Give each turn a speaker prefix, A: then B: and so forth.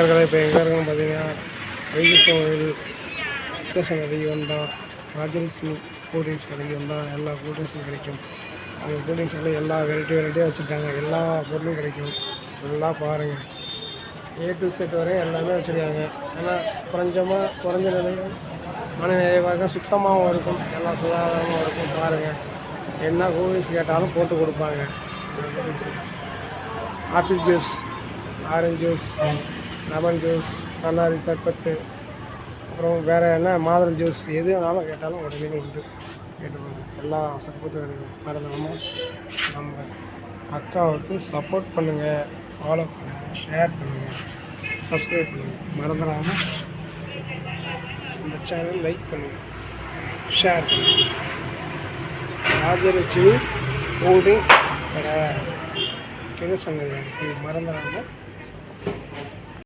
A: நேர்களை இப்போ எங்கே இருக்குன்னு பார்த்தீங்கன்னா வைத்தீஸ்வரன் கோயில் கிருஷ்ண கடைக்கு வந்தால் ராஜலட்சுமி கூல்ட்ரிங்க்ஸ் கடைக்கு வந்தால் எல்லா கூல்ட்ரிங்க்ஸும் கிடைக்கும். அந்த கூல்ட்ரிங்க்ஸ் எல்லா வெரைட்டி வெரைட்டியாக வச்சுருக்காங்க. எல்லா பொருளும் கிடைக்கும். நல்லா பாருங்கள் ஏ டு செட் வரையும் எல்லாமே வச்சுருக்காங்க. ஏன்னா குறைஞ்சமாக குறைஞ்ச நிலையில் மன நிறைவாக சுத்தமாகவும் இருக்கும். எல்லாம் சுகாதாரமும் இருக்கும். பாருங்கள் என்ன கூல்ட்ரிங்க்ஸ் கேட்டாலும் போட்டு கொடுப்பாங்க. Apple juice orange juice. Lemon juice கண்ணாரி சர்பத்து அப்புறம் வேறு என்ன மாதுளம் ஜூஸ் எது வேணாலும் கேட்டாலும் உடனே உண்டு. கேட்டுக்கோங்க. எல்லா சர்பத்தும் கிடைக்கும் மறந்துடாமல் நம்ம அக்காவுக்கு சப்போர்ட் பண்ணுங்கள் ஃபாலோ பண்ணுங்கள் ஷேர் பண்ணுங்கள் சப்ஸ்கிரைப் பண்ணுங்கள் மறந்துடாமல் இந்த சேனல் லைக் பண்ணுங்கள் ஷேர் பண்ணுங்கள் ராஜலட்சுமி கூல்ட்ரிங்க் கடை. கிருஷ்ணகிரி மறந்துடாமல்